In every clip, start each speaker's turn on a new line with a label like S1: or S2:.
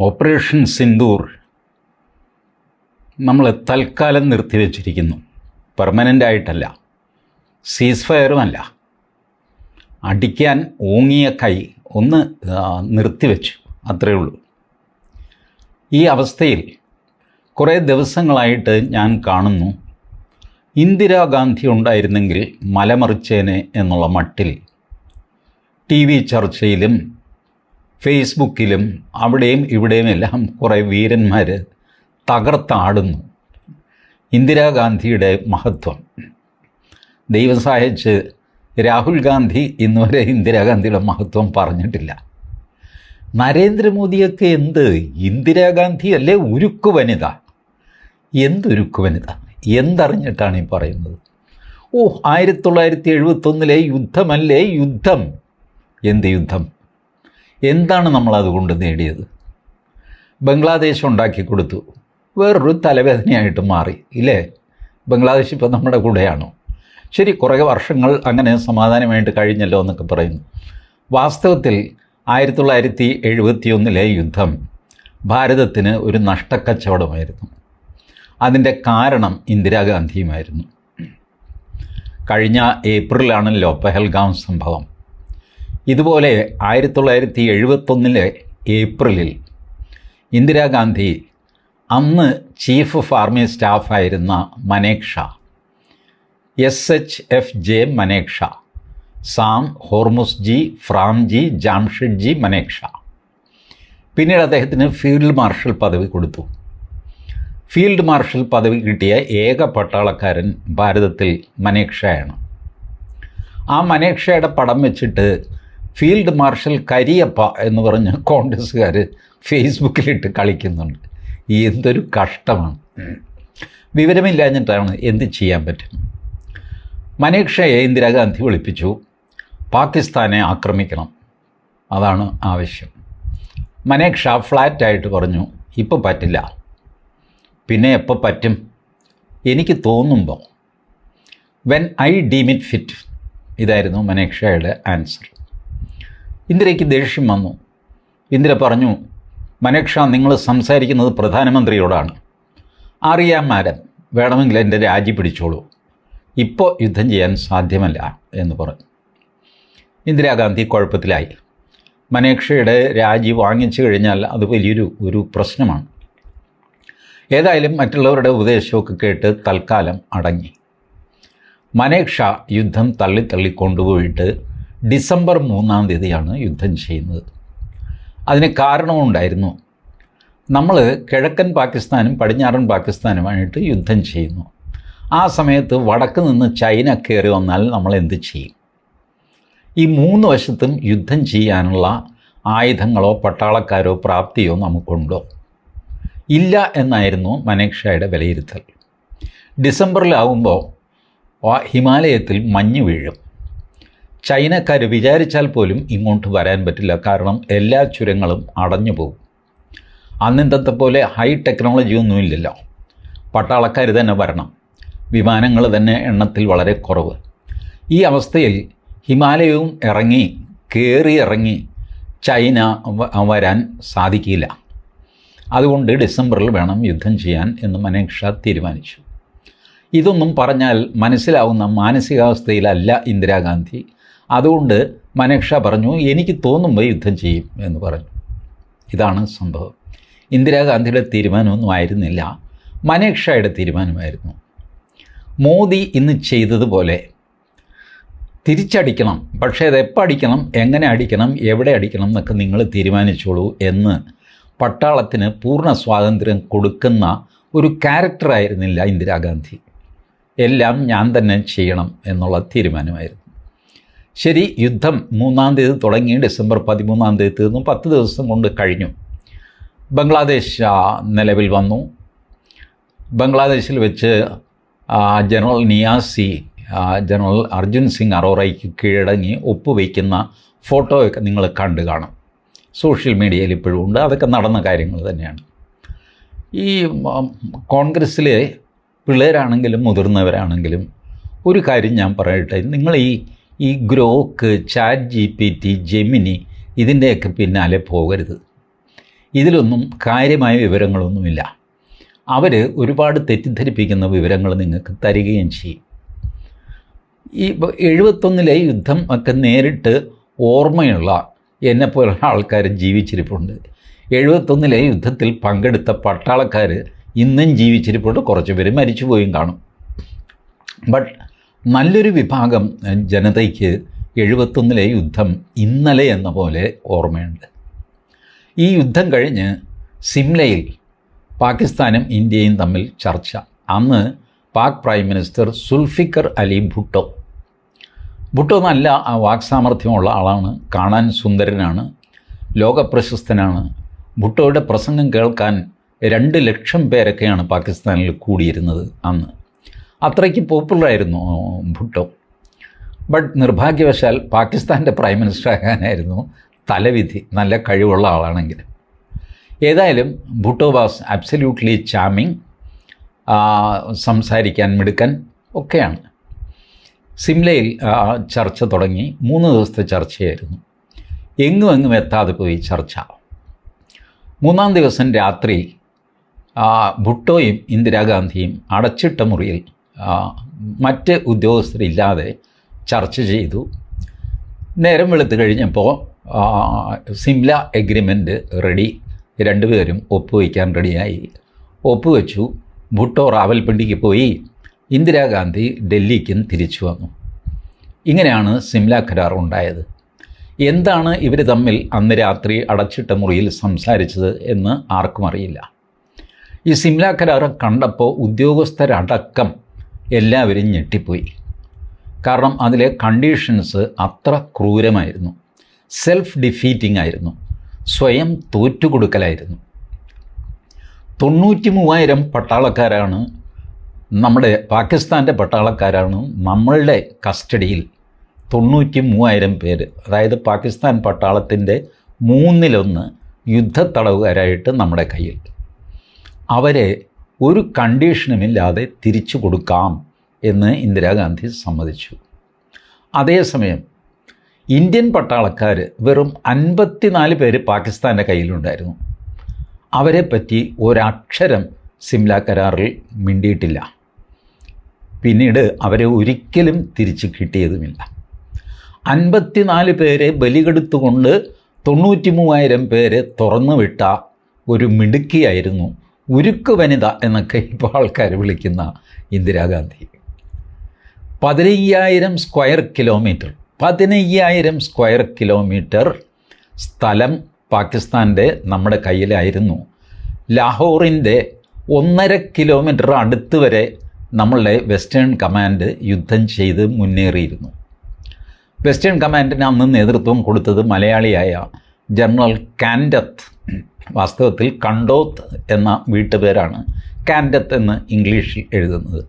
S1: Operation Sindoor നമ്മൾ തൽക്കാലം നിർത്തിവെച്ചിരിക്കുന്നു. Permanent ആയിട്ടല്ല. സീസ് ഫയറുമല്ല അടിക്കാൻ ഓങ്ങിയ കൈ ഒന്ന് നിർത്തിവെച്ചു. അത്രയേ ഉള്ളൂ ഈ അവസ്ഥയിൽ കുറേ ദിവസങ്ങളായിട്ട് ഞാൻ കാണുന്നു. ഇന്ദിരാഗാന്ധി ഉണ്ടായിരുന്നെങ്കിൽ മലമറിച്ചേനെ എന്നുള്ള മട്ടിൽ ടി വി ചർച്ചയിലും ഫേസ്ബുക്കിലും അവിടെയും ഇവിടെയും എല്ലാം കുറേ വീരന്മാർ തകർത്താടുന്നു. ഇന്ദിരാഗാന്ധിയുടെ മഹത്വം. ദൈവം സഹായിച്ച് രാഹുൽ ഗാന്ധി ഇന്നുവരെ ഇന്ദിരാഗാന്ധിയുടെ മഹത്വം പറഞ്ഞിട്ടില്ല. നരേന്ദ്രമോദിയൊക്കെ എന്ത്? ഇന്ദിരാഗാന്ധി അല്ലേ ഉരുക്കു വനിത? എന്തുരുക്കു വനിത? എന്തറിഞ്ഞിട്ടാണ് ഈ പറയുന്നത്? ഓ ആയിരത്തി തൊള്ളായിരത്തി എഴുപത്തൊന്നിലെ യുദ്ധമല്ലേ യുദ്ധം? എന്ത് യുദ്ധം? എന്താണ് നമ്മൾ അതുകൊണ്ട് നേടിയത്? ബംഗ്ലാദേശ് ഉണ്ടാക്കി കൊടുത്തു. വേറൊരു തലവേദനയായിട്ട് മാറി ഇല്ലേ? ബംഗ്ലാദേശ് ഇപ്പോൾ നമ്മുടെ കൂടെയാണോ. ശരി കുറേ വർഷങ്ങൾ അങ്ങനെ സമാധാനമായിട്ട് കഴിഞ്ഞല്ലോ എന്നൊക്കെ പറയുന്നു. വാസ്തവത്തിൽ ആയിരത്തി തൊള്ളായിരത്തി എഴുപത്തി ഒന്നിലെ യുദ്ധം ഭാരതത്തിന് ഒരു നഷ്ടക്കച്ചവടമായിരുന്നു. അതിന്റെ കാരണം ഇന്ദിരാഗാന്ധിയുമായിരുന്നു. കഴിഞ്ഞ ഏപ്രിലാണല്ലോ പെഹൽഗാം സംഭവം. ഇതുപോലെ ആയിരത്തി തൊള്ളായിരത്തി എഴുപത്തൊന്നിലെ ഏപ്രിലിൽ ഇന്ദിരാഗാന്ധി അന്ന് chief of army സ്റ്റാഫായിരുന്ന Manekshaw S H F J Manekshaw Sam Hormusji Framji Jamshedji Manekshaw പിന്നീട് അദ്ദേഹത്തിന് ഫീൽഡ് മാർഷൽ പദവി കൊടുത്തു. ഫീൽഡ് മാർഷൽ പദവി കിട്ടിയ ഏക പട്ടാളക്കാരൻ ഭാരതത്തിൽ മനേക്ഷയാണ് ആ മനേക്ഷയുടെ പടം വെച്ചിട്ട് ഫീൽഡ് മാർഷൽ കരിയപ്പ എന്ന് പറഞ്ഞ് കോൺഗ്രസ്സുകാർ ഫേസ്ബുക്കിലിട്ട് കളിക്കുന്നുണ്ട്. എന്തൊരു കഷ്ടമാണ്. വിവരമില്ലാഞ്ഞിട്ടാണ് എന്ത് ചെയ്യാൻ പറ്റും. മനീക്ഷയെ ഇന്ദിരാഗാന്ധി വിളിപ്പിച്ചു. പാകിസ്ഥാനെ ആക്രമിക്കണം. അതാണ് ആവശ്യം. മനേക്ഷ ഫ്ലാറ്റായിട്ട് പറഞ്ഞു ഇപ്പോൾ പറ്റില്ല. പിന്നെ എപ്പോൾ പറ്റും? എനിക്ക് തോന്നുമ്പോൾ when I deem it fit ഇതായിരുന്നു മനേക്ഷയുടെ ആൻസർ ഇന്ദിരയ്ക്ക് ദേഷ്യം വന്നു. ഇന്ദിര പറഞ്ഞു മനക്ഷ നിങ്ങൾ സംസാരിക്കുന്നത് പ്രധാനമന്ത്രിയോടാണ്. അറിയാൻ മാരൻ വേണമെങ്കിൽ എന്റെ രാജി പിടിച്ചോളൂ. ഇപ്പോൾ യുദ്ധം ചെയ്യാൻ സാധ്യമല്ല എന്ന് പറഞ്ഞു. ഇന്ദിരാഗാന്ധി കുഴപ്പത്തിലായി. മനേക്ഷയുടെ രാജി വാങ്ങിച്ചു കഴിഞ്ഞാൽ അത് വലിയൊരു ഒരു പ്രശ്നമാണ്. ഏതായാലും മറ്റുള്ളവരുടെ ഉപദേശമൊക്കെ കേട്ട് തൽക്കാലം അടങ്ങി. മനേക്ഷ യുദ്ധം തള്ളി തള്ളി കൊണ്ടുപോയിട്ട് ഡിസംബർ മൂന്നാം തീയതിയാണ് യുദ്ധം ചെയ്യുന്നത്. അതിന് കാരണമുണ്ടായിരുന്നു. നമ്മൾ കിഴക്കൻ പാകിസ്ഥാനും പടിഞ്ഞാറൻ പാകിസ്ഥാനുമായിട്ട് യുദ്ധം ചെയ്യുന്നു. ആ സമയത്ത് വടക്ക് നിന്ന് ചൈന കയറി വന്നാൽ നമ്മൾ എന്ത് ചെയ്യും? ഈ മൂന്ന് വശത്തും യുദ്ധം ചെയ്യാനുള്ള ആയുധങ്ങളോ പട്ടാളക്കാരോ പ്രാപ്തിയോ നമുക്കുണ്ടോ? ഇല്ല എന്നായിരുന്നു മനേക്ഷയുടെ വിലയിരുത്തൽ. ഡിസംബറിലാവുമ്പോൾ ആ ഹിമാലയത്തിൽ മഞ്ഞ് വീഴും. ചൈനക്കാർ വിചാരിച്ചാൽ പോലും ഇങ്ങോട്ട് വരാൻ പറ്റില്ല. കാരണം എല്ലാ ചുരങ്ങളും അടഞ്ഞു പോകും. അന്നിന്നത്തെ പോലെ ഹൈ ടെക്നോളജി ഒന്നുമില്ലല്ലോ പട്ടാളക്കാർ തന്നെ വരണം. വിമാനങ്ങൾ തന്നെ എണ്ണത്തിൽ വളരെ കുറവ്. ഈ അവസ്ഥയിൽ ഹിമാലയവും ഇറങ്ങി കയറി ഇറങ്ങി ചൈന വരാൻ സാധിക്കില്ല. അതുകൊണ്ട് ഡിസംബറിൽ വേണം യുദ്ധം ചെയ്യാൻ എന്ന് മനേക്ഷ തീരുമാനിച്ചു. ഇതൊന്നും പറഞ്ഞാൽ മനസ്സിലാവുന്ന മാനസികാവസ്ഥയിലല്ല ഇന്ദിരാഗാന്ധി അതുകൊണ്ട് മനേക്ഷ പറഞ്ഞു എനിക്ക് തോന്നുമ്പോൾ യുദ്ധം ചെയ്യും എന്ന് പറഞ്ഞു. ഇതാണ് സംഭവം. ഇന്ദിരാഗാന്ധിയുടെ തീരുമാനമൊന്നും ആയിരുന്നില്ല. മനേക്ഷയുടെ തീരുമാനമായിരുന്നു. മോദി ഇന്ന് ചെയ്തതുപോലെ തിരിച്ചടിക്കണം. പക്ഷേ അത് എപ്പോൾ അടിക്കണം എങ്ങനെ അടിക്കണം എവിടെ അടിക്കണം എന്നൊക്കെ നിങ്ങൾ തീരുമാനിച്ചോളൂ എന്ന് പട്ടാളത്തിന് പൂർണ സ്വാതന്ത്ര്യം കൊടുക്കുന്ന ഒരു ക്യാരക്ടറായിരുന്നില്ല ഇന്ദിരാഗാന്ധി എല്ലാം ഞാൻ തന്നെ ചെയ്യണം എന്നുള്ള തീരുമാനമായിരുന്നു. ശരി യുദ്ധം മൂന്നാം തീയതി തുടങ്ങി ഡിസംബർ പതിമൂന്നാം തീയതി തീർന്നു. പത്ത് ദിവസം കൊണ്ട് കഴിഞ്ഞു. ബംഗ്ലാദേശ് നിലവിൽ വന്നു. ബംഗ്ലാദേശിൽ വെച്ച് ജനറൽ നിയാസി ജനറൽ അർജുൻ സിംഗ് അറോറയ്ക്ക് കീഴടങ്ങി ഒപ്പുവയ്ക്കുന്ന ഫോട്ടോയൊക്കെ നിങ്ങൾ കണ്ടു കാണും. സോഷ്യൽ മീഡിയയിൽ ഇപ്പോഴും ഉണ്ട്. അതൊക്കെ നടന്ന കാര്യങ്ങൾ തന്നെയാണ്. ഈ കോൺഗ്രസ്സിലെ പിള്ളേരാണെങ്കിലും മുതിർന്നവരാണെങ്കിലും ഒരു കാര്യം ഞാൻ പറയട്ടെ. നിങ്ങൾ ഈ ഈ Grok chat G P T Gemini ഇതിന്റെയൊക്കെ പിന്നാലെ പോകരുത്. ഇതിലൊന്നും കാര്യമായ വിവരങ്ങളൊന്നുമില്ല. അവർ ഒരുപാട് തെറ്റിദ്ധരിപ്പിക്കുന്ന വിവരങ്ങൾ നിങ്ങൾക്ക് തരികയും ചെയ്യും. ഈ എഴുപത്തൊന്നിലെ യുദ്ധം ഒക്കെ നേരിട്ട് ഓർമ്മയുള്ള എന്നെപ്പോലുള്ള ആൾക്കാർ ജീവിച്ചിരിപ്പുണ്ട്. എഴുപത്തൊന്നിലെ യുദ്ധത്തിൽ പങ്കെടുത്ത പട്ടാളക്കാർ ഇന്നും ജീവിച്ചിരിപ്പുണ്ട്. കുറച്ച് പേര് മരിച്ചുപോയും കാണും. ബട്ട് നല്ലൊരു വിഭാഗം ജനതയ്ക്ക് എഴുപത്തൊന്നിലെ യുദ്ധം ഇന്നലെ എന്ന പോലെ ഓർമ്മയുണ്ട്. ഈ യുദ്ധം കഴിഞ്ഞ് സിംലയിൽ പാകിസ്ഥാനും ഇന്ത്യയും തമ്മിൽ ചർച്ച. അന്ന് പാക് പ്രൈം മിനിസ്റ്റർ സുൽഫിക്കർ അലി ഭുട്ടോ. ഭുട്ടോ നല്ല ആ വാക്സാമർഥ്യമുള്ള ആളാണ് കാണാൻ സുന്ദരനാണ് ലോകപ്രശസ്തനാണ്. ഭുട്ടോയുടെ പ്രസംഗം കേൾക്കാൻ രണ്ട് ലക്ഷം പേരൊക്കെയാണ് പാകിസ്ഥാനിൽ കൂടിയിരുന്നത് അന്ന്. അത്രയ്ക്ക് പോപ്പുലറായിരുന്നു ഭുട്ടോ. ബട്ട് നിർഭാഗ്യവശാൽ പാകിസ്ഥാന്റെ പ്രൈം മിനിസ്റ്റർ ആകാനായിരുന്നു തലവിധി നല്ല കഴിവുള്ള ആളാണെങ്കിൽ. ഏതായാലും ഭുട്ടോ വാസ് അബ്സല്യൂട്ട്ലി ചാമിങ് സംസാരിക്കാൻ മിടുക്കൻ ഒക്കെയാണ്. സിംലയിൽ ചർച്ച തുടങ്ങി മൂന്ന് ദിവസത്തെ ചർച്ചയായിരുന്നു. എങ്ങും എങ്ങും എത്താതെ പോയി ചർച്ച. മൂന്നാം ദിവസം രാത്രി ഭുട്ടോയും ഇന്ദിരാഗാന്ധിയും അടച്ചിട്ട മുറിയിൽ മറ്റ് ഉദ്യോഗസ്ഥരില്ലാതെ ചർച്ച ചെയ്തു. നേരം വെളുത്ത് കഴിഞ്ഞപ്പോൾ സിംല എഗ്രിമെന്റ് റെഡി രണ്ടുപേരും ഒപ്പുവയ്ക്കാൻ റെഡിയായി ഒപ്പുവെച്ചു. ഭുട്ടോ റാവൽപിണ്ടിക്ക് പോയി. ഇന്ദിരാഗാന്ധി ഡൽഹിക്കും തിരിച്ചു വന്നു. ഇങ്ങനെയാണ് സിംല കരാർ ഉണ്ടായത്. എന്താണ് ഇവർ തമ്മിൽ അന്ന് രാത്രി അടച്ചിട്ട മുറിയിൽ സംസാരിച്ചത് എന്ന് ആർക്കും അറിയില്ല. ഈ സിംല കരാർ കണ്ടപ്പോൾ ഉദ്യോഗസ്ഥരടക്കം എല്ലാവരും ഞെട്ടിപ്പോയി. കാരണം അതിലെ കണ്ടീഷൻസ് അത്ര ക്രൂരമായിരുന്നു. സെൽഫ് ഡിഫീറ്റിംഗ് ആയിരുന്നു. സ്വയം തോറ്റുകൊടുക്കലായിരുന്നു. തൊണ്ണൂറ്റി മൂവായിരം പട്ടാളക്കാരാണ് നമ്മുടെ പാകിസ്ഥാന്റെ പട്ടാളക്കാരാണ് നമ്മളുടെ കസ്റ്റഡിയിൽ തൊണ്ണൂറ്റി മൂവായിരം പേര്. അതായത് പാകിസ്ഥാൻ പട്ടാളത്തിന്റെ മൂന്നിലൊന്ന് യുദ്ധത്തടവുകാരായിട്ട് നമ്മുടെ കയ്യിൽ. അവരെ ഒരു കണ്ടീഷനുമില്ലാതെ തിരിച്ചു കൊടുക്കാം എന്ന് ഇന്ദിരാഗാന്ധി സമ്മതിച്ചു. അതേസമയം ഇന്ത്യൻ പട്ടാളക്കാർ വെറും അൻപത്തിനാല് പേര് പാകിസ്ഥാന്റെ കയ്യിലുണ്ടായിരുന്നു. അവരെ പറ്റി ഒരക്ഷരം സിംല കരാറിൽ മിണ്ടിയിട്ടില്ല. പിന്നീട് അവരെ ഒരിക്കലും തിരിച്ച് കിട്ടിയതുമില്ല. അൻപത്തിനാല് പേരെ ബലികെടുത്തുകൊണ്ട് തൊണ്ണൂറ്റി മൂവായിരം പേരെ തുറന്നുവിട്ട ഒരു മിടുക്കിയായിരുന്നു ഉരുക്ക് വനിത എന്നൊക്കെ ഇപ്പോൾ ആൾക്കാർ വിളിക്കുന്ന ഇന്ദിരാഗാന്ധി. പതിനയ്യായിരം സ്ക്വയർ കിലോമീറ്റർ. പതിനയ്യായിരം സ്ക്വയർ കിലോമീറ്റർ സ്ഥലം പാകിസ്ഥാന്റെ നമ്മുടെ കയ്യിലായിരുന്നു. ലാഹോറിന്റെ ഒന്നര കിലോമീറ്റർ അടുത്ത് വരെ നമ്മളുടെ വെസ്റ്റേൺ കമാൻഡ് യുദ്ധം ചെയ്ത് മുന്നേറിയിരുന്നു. വെസ്റ്റേൺ കമാൻഡിന് അന്ന് നേതൃത്വം കൊടുത്തത് മലയാളിയായ ജനറൽ കാൻഡത്ത് വാസ്തവത്തിൽ കണ്ടോത്ത് എന്ന വീട്ടുപേരാണ് കാൻഡത്ത് എന്ന് ഇംഗ്ലീഷിൽ എഴുതുന്നത്.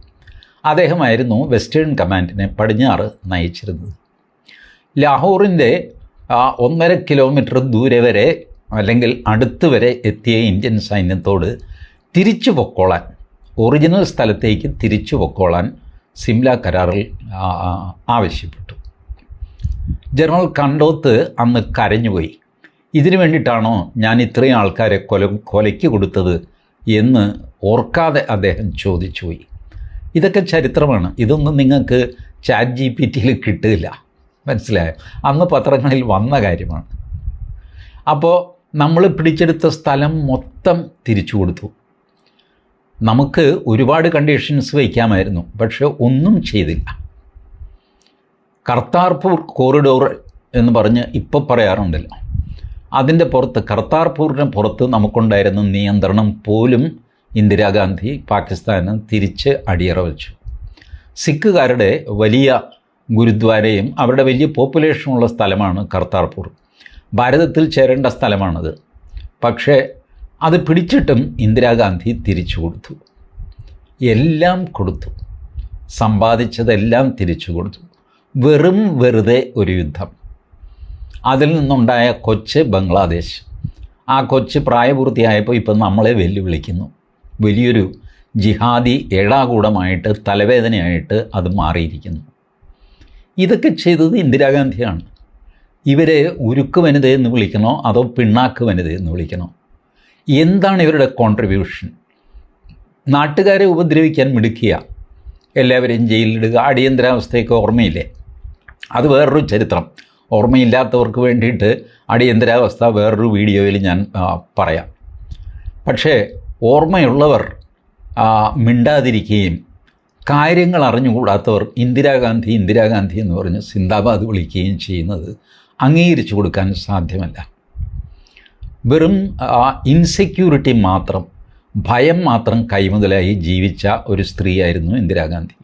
S1: അദ്ദേഹമായിരുന്നു വെസ്റ്റേൺ കമാൻഡിനെ പടിഞ്ഞാറ് നയിച്ചിരുന്നത്. ലാഹോറിന്റെ ഒന്നര കിലോമീറ്റർ ദൂരെ വരെ അല്ലെങ്കിൽ അടുത്ത് വരെ എത്തിയ ഇന്ത്യൻ സൈന്യത്തോട് തിരിച്ചു പൊക്കോളാൻ ഒറിജിനൽ സ്ഥലത്തേക്ക് തിരിച്ചു പൊക്കോളാൻ സിംല കരാറിൽ ആവശ്യപ്പെട്ടു. ജനറൽ കണ്ടോത്ത് അന്ന് കരഞ്ഞുപോയി. ഇതിനു വേണ്ടിയിട്ടാണോ ഞാൻ ഇത്രയും ആൾക്കാരെ കൊല കൊലയ്ക്ക് കൊടുത്തത് എന്ന് ഓർക്കാതെ അദ്ദേഹം ചോദിച്ചുപോയി ഇതൊക്കെ ചരിത്രമാണ്. ഇതൊന്നും നിങ്ങൾക്ക് ചാറ്റ് ജി പി ടിയിൽ കിട്ടില്ല. മനസ്സിലായോ? അന്ന് പത്രങ്ങളിൽ വന്ന കാര്യമാണ്. അപ്പോൾ നമ്മൾ പിടിച്ചെടുത്ത സ്ഥലം മൊത്തം തിരിച്ചു കൊടുത്തു. നമുക്ക് ഒരുപാട് കണ്ടീഷൻസ് വയ്ക്കാമായിരുന്നു പക്ഷേ ഒന്നും ചെയ്തില്ല. കർത്താർപൂർ കോറിഡോർ എന്ന് പറഞ്ഞ് ഇപ്പോൾ പറയാറുണ്ടല്ലോ. അതിന്റെ പുറത്ത് കർത്താർപൂരിന് പുറത്ത് നമുക്കുണ്ടായിരുന്ന നിയന്ത്രണം പോലും ഇന്ദിരാഗാന്ധി പാകിസ്ഥാന് തിരിച്ച് അടിയറ വെച്ചു സിഖുകാരുടെ വലിയ ഗുരുദ്വാരയും അവരുടെ വലിയ പോപ്പുലേഷനുള്ള സ്ഥലമാണ് കർത്താർപൂർ. ഭാരതത്തിൽ ചേരേണ്ട സ്ഥലമാണത്. പക്ഷേ അത് പിടിച്ചിട്ടും ഇന്ദിരാഗാന്ധി തിരിച്ചു കൊടുത്തു. എല്ലാം കൊടുത്തു. സമ്പാദിച്ചതെല്ലാം തിരിച്ചു കൊടുത്തു. വെറും വെറുതെ ഒരു യുദ്ധം. അതിൽ നിന്നുണ്ടായ കൊച്ച് ബംഗ്ലാദേശ്. ആ കൊച്ച് പ്രായപൂർത്തിയായപ്പോൾ ഇപ്പം നമ്മളെ വെല്ലുവിളിക്കുന്നു. വലിയൊരു ജിഹാദി ഏടാകൂടമായിട്ട് തലവേദനയായിട്ട് അത് മാറിയിരിക്കുന്നു. ഇതൊക്കെ ചെയ്തത് ഇന്ദിരാഗാന്ധിയാണ്. ഇവരെ ഉരുക്ക് വനിത എന്ന് വിളിക്കണോ അതോ പിണ്ണാക്ക് വനിത എന്ന് വിളിക്കണോ? എന്താണ് ഇവരുടെ കോൺട്രിബ്യൂഷൻ നാട്ടുകാരെ ഉപദ്രവിക്കാൻ മിടുക്കിയ എല്ലാവരെയും ജയിലിലിടുക അടിയന്തരാവസ്ഥയൊക്കെ ഓർമ്മയില്ലേ? അത് വേറൊരു ചരിത്രം. ഓർമ്മയില്ലാത്തവർക്ക് വേണ്ടിയിട്ട് അടിയന്തരാവസ്ഥ വേറൊരു വീഡിയോയിൽ ഞാൻ പറയാം. പക്ഷേ ഓർമ്മയുള്ളവർ മിണ്ടാതിരിക്കുകയും കാര്യങ്ങൾ അറിഞ്ഞുകൂടാത്തവർ ഇന്ദിരാഗാന്ധി ഇന്ദിരാഗാന്ധി എന്ന് പറഞ്ഞ് സിന്ദാബാദ് വിളിക്കുകയും ചെയ്യുന്നത് അംഗീകരിച്ചു കൊടുക്കാൻ സാധ്യമല്ല. വെറും ഇൻസെക്യൂരിറ്റി മാത്രം ഭയം മാത്രം കൈമുതലായി ജീവിച്ച ഒരു സ്ത്രീയായിരുന്നു ഇന്ദിരാഗാന്ധി.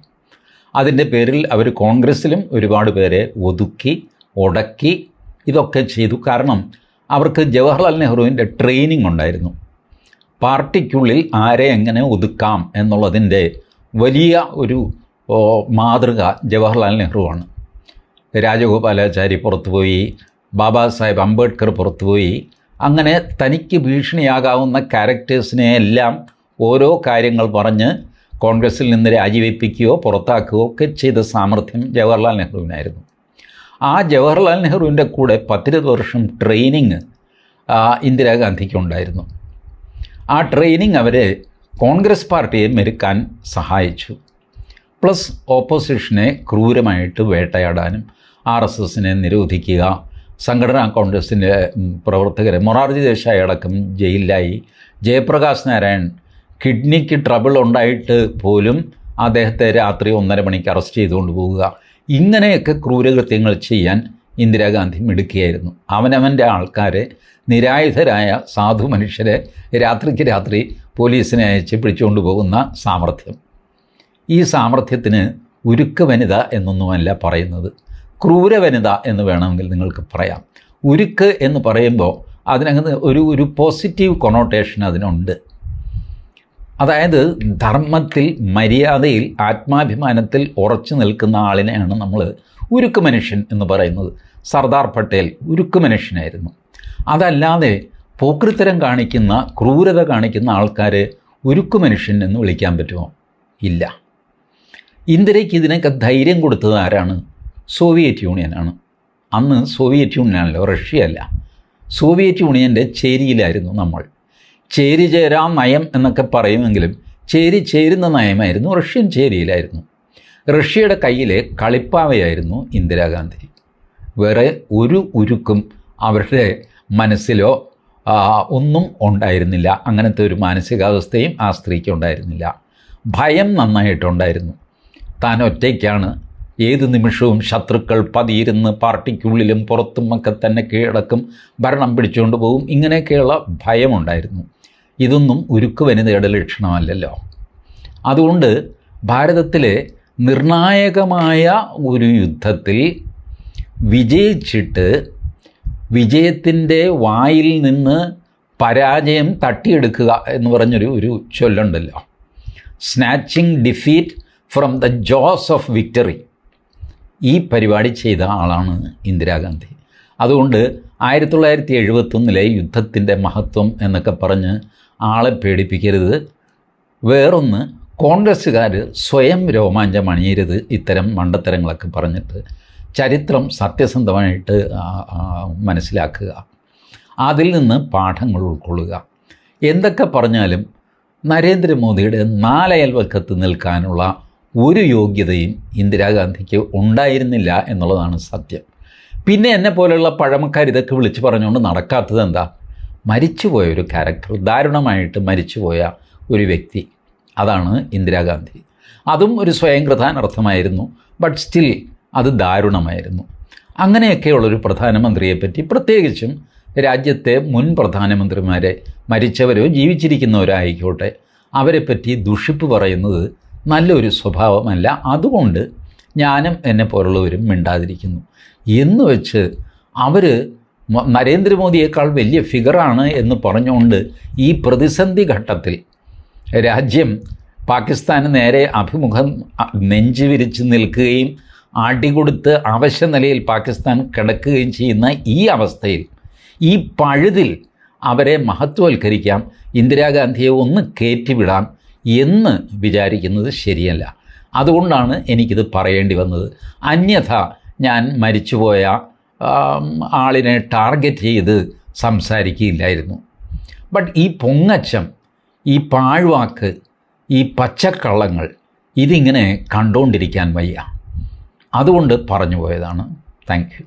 S1: അതിന്റെ പേരിൽ അവർ കോൺഗ്രസ്സിലും ഒരുപാട് പേരെ ഒതുക്കി ഉടക്കി ഇതൊക്കെ ചെയ്തു. കാരണം അവർക്ക് ജവഹർലാൽ നെഹ്റുവിന്റെ ട്രെയിനിങ് ഉണ്ടായിരുന്നു. പാർട്ടിക്കുള്ളിൽ ആരെ എങ്ങനെ ഒതുക്കാം എന്നുള്ളതിന്റെ വലിയ ഒരു മാതൃക ജവഹർലാൽ നെഹ്റുവാണ്. രാജഗോപാലാചാരി പുറത്തുപോയി ബാബാ സാഹേബ് അംബേദ്കർ പുറത്തുപോയി. അങ്ങനെ തനിക്ക് ഭീഷണിയാകാവുന്ന ക്യാരക്ടേഴ്സിനെ എല്ലാം ഓരോ കാര്യങ്ങൾ പറഞ്ഞ് കോൺഗ്രസിൽ നിന്ന് രാജിവെപ്പിക്കുകയോ പുറത്താക്കുകയോ ഒക്കെ ചെയ്ത സാമർഥ്യം ജവഹർലാൽ നെഹ്റുവിനായിരുന്നു. ആ ജവഹർലാൽ നെഹ്റുവിന്റെ കൂടെ പത്തിരുപത് വർഷം ട്രെയിനിങ് ഇന്ദിരാഗാന്ധിക്കുണ്ടായിരുന്നു ആ ട്രെയിനിങ് അവരെ കോൺഗ്രസ് പാർട്ടിയെ മെരുക്കാൻ സഹായിച്ചു. പ്ലസ് ഓപ്പോസിഷനെ ക്രൂരമായിട്ട് വേട്ടയാടാനും ആർ എസ് എസിനെ നിരോധിക്കുക സംഘടനാ കോൺഗ്രസിന്റെ പ്രവർത്തകരെ മൊറാർജി ദേശായി അടക്കം ജയിലിലായി. ജയപ്രകാശ് നാരായൺ കിഡ്നിക്ക് ട്രബിൾ ഉണ്ടായിട്ട് പോലും അദ്ദേഹത്തെ രാത്രി ഒന്നര മണിക്ക് അറസ്റ്റ് ചെയ്തുകൊണ്ട് പോവുക. ഇങ്ങനെയൊക്കെ ക്രൂരകൃത്യങ്ങൾ ചെയ്യാൻ ഇന്ദിരാഗാന്ധി മിടുക്കിയായിരുന്നു. അവനവന്റെ ആൾക്കാരെ നിരായുധരായ സാധു മനുഷ്യരെ രാത്രിക്ക് രാത്രി പോലീസിനെ അയച്ച് പിടിച്ചുകൊണ്ട് പോകുന്ന സാമർഥ്യം. ഈ സാമർഥ്യത്തിന് ഉരുക്ക് വനിത എന്നൊന്നുമല്ല പറയുന്നത്. ക്രൂര വനിത എന്ന് വേണമെങ്കിൽ നിങ്ങൾക്ക് പറയാം. ഉരുക്ക് എന്ന് പറയുമ്പോൾ അതിനകത്ത് ഒരു ഒരു പോസിറ്റീവ് കൊണോട്ടേഷൻ അതിനുണ്ട്. അതായത് ധർമ്മത്തിൽ മര്യാദയിൽ ആത്മാഭിമാനത്തിൽ ഉറച്ചു നിൽക്കുന്ന ആളിനെയാണ് നമ്മൾ ഉരുക്ക് മനുഷ്യൻ എന്ന് പറയുന്നത്. സർദാർ പട്ടേൽ ഉരുക്ക് മനുഷ്യനായിരുന്നു. അതല്ലാതെ പോക്കൃത്തരം കാണിക്കുന്ന ക്രൂരത കാണിക്കുന്ന ആൾക്കാരെ ഉരുക്ക് മനുഷ്യൻ എന്ന് വിളിക്കാൻ പറ്റുമോ? ഇല്ല. ഇന്ദിരയ്ക്ക് ഇതിനൊക്കെ ധൈര്യം കൊടുത്തത് ആരാണ്? സോവിയറ്റ് യൂണിയനാണ്. അന്ന് സോവിയറ്റ് യൂണിയനല്ലോ റഷ്യയല്ല സോവിയറ്റ് യൂണിയന്റെ ചേരിയിലായിരുന്നു നമ്മൾ. ചേരി ചേരാം നയം എന്നൊക്കെ പറയുമെങ്കിലും ചേരി ചേരുന്ന നയമായിരുന്നു റഷ്യൻ ചേരിയിലായിരുന്നു. റഷ്യയുടെ കയ്യിലെ കളിപ്പാവയായിരുന്നു ഇന്ദിരാഗാന്ധി. വേറെ ഒരു ഉരുക്കും അവരുടെ മനസ്സിലോ ഒന്നും ഉണ്ടായിരുന്നില്ല. അങ്ങനത്തെ ഒരു മാനസികാവസ്ഥയും ആ സ്ത്രീക്ക് ഉണ്ടായിരുന്നില്ല. ഭയം നന്നായിട്ടുണ്ടായിരുന്നു. താൻ ഒറ്റയ്ക്കാണ്. ഏത് നിമിഷവും ശത്രുക്കൾ പതിയിരുന്ന് പാർട്ടിക്കുള്ളിലും പുറത്തുമൊക്കെ തന്നെ കീഴടക്കും ഭരണം പിടിച്ചുകൊണ്ട് പോകും. ഇങ്ങനെയൊക്കെയുള്ള ഭയമുണ്ടായിരുന്നു. ഇതൊന്നും ഉരുക്ക് വനിതയുടെ ലക്ഷണമല്ലല്ലോ. അതുകൊണ്ട് ഭാരതത്തിലെ നിർണായകമായ ഒരു യുദ്ധത്തിൽ വിജയിച്ചിട്ട് വിജയത്തിന്റെ വായിൽ നിന്ന് പരാജയം തട്ടിയെടുക്കുക എന്ന് പറഞ്ഞൊരു ഒരു ചൊല്ലുണ്ടല്ലോ. Snatching defeat from the jaws of victory ഈ പരിപാടി ചെയ്ത ആളാണ് ഇന്ദിരാഗാന്ധി. അതുകൊണ്ട് ആയിരത്തി തൊള്ളായിരത്തി എഴുപത്തൊന്നിലെ യുദ്ധത്തിന്റെ മഹത്വം എന്നൊക്കെ പറഞ്ഞ് ആളെ പേടിപ്പിക്കരുത്. വേറൊന്ന് കോൺഗ്രസ്സുകാർ സ്വയം രോമാഞ്ചം അണിയരുത് ഇത്തരം മണ്ടത്തരങ്ങളൊക്കെ പറഞ്ഞിട്ട് ചരിത്രം സത്യസന്ധമായിട്ട് മനസ്സിലാക്കുക. അതിൽ നിന്ന് പാഠങ്ങൾ ഉൾക്കൊള്ളുക. എന്തൊക്കെ പറഞ്ഞാലും നരേന്ദ്രമോദിയുടെ നാലയൽവക്കത്ത് നിൽക്കാനുള്ള ഒരു യോഗ്യതയും ഇന്ദിരാഗാന്ധിക്ക് ഉണ്ടായിരുന്നില്ല എന്നുള്ളതാണ് സത്യം. പിന്നെ എന്നെ പോലെയുള്ള പഴമക്കാർ ഇതൊക്കെ വിളിച്ച് പറഞ്ഞുകൊണ്ട് നടക്കാത്തത് എന്താ? മരിച്ചുപോയ ഒരു ക്യാരക്ടർ ദാരുണമായിട്ട് മരിച്ചുപോയ ഒരു വ്യക്തി. അതാണ് ഇന്ദിരാഗാന്ധി. അതും ഒരു സ്വയം സ്വയംകൃതാനർത്ഥമായിരുന്നു ബട്ട് സ്റ്റിൽ അത് ദാരുണമായിരുന്നു. അങ്ങനെയൊക്കെയുള്ളൊരു പ്രധാനമന്ത്രിയെപ്പറ്റി പ്രത്യേകിച്ചും രാജ്യത്തെ മുൻ പ്രധാനമന്ത്രിമാരെ മരിച്ചവരോ ജീവിച്ചിരിക്കുന്നവരോ ആയിക്കോട്ടെ അവരെപ്പറ്റി ദുഷിപ്പ് പറയുന്നത് നല്ലൊരു സ്വഭാവമല്ല. അതുകൊണ്ട് ഞാനും എന്നെ പോലുള്ളവരും മിണ്ടാതിരിക്കുന്നു. എന്ന് വെച്ച് അവർ നരേന്ദ്രമോദിയേക്കാൾ വലിയ ഫിഗറാണ് എന്ന് പറഞ്ഞുകൊണ്ട് ഈ പ്രതിസന്ധി ഘട്ടത്തിൽ രാജ്യം പാകിസ്ഥാന് നേരെ അഭിമുഖം നെഞ്ചു വിരിച്ച് നിൽക്കുകയും അടികൊടുത്ത് അവശ്യ നിലയിൽ പാകിസ്ഥാൻ കിടക്കുകയും ചെയ്യുന്ന ഈ അവസ്ഥയിൽ ഈ പഴുതിൽ അവരെ മഹത്വവൽക്കരിക്കാം ഇന്ദിരാഗാന്ധിയെ ഒന്ന് കയറ്റിവിടാം എന്ന് വിചാരിക്കുന്നത് ശരിയല്ല. അതുകൊണ്ടാണ് എനിക്കിത് പറയേണ്ടി വന്നത്. അന്യഥ ഞാൻ മരിച്ചുപോയ ആളിനെ ടാർഗറ്റ് ചെയ്ത് സംസാരിക്കുകയില്ലായിരുന്നു. ബട്ട് ഈ പൊങ്ങച്ചം ഈ പാഴ്വാക്ക് ഈ പച്ചക്കള്ളങ്ങൾ ഇതിങ്ങനെ കണ്ടുകൊണ്ടിരിക്കാൻ വയ്യ. അതുകൊണ്ട് പറഞ്ഞു പോയതാണ്. Thank you.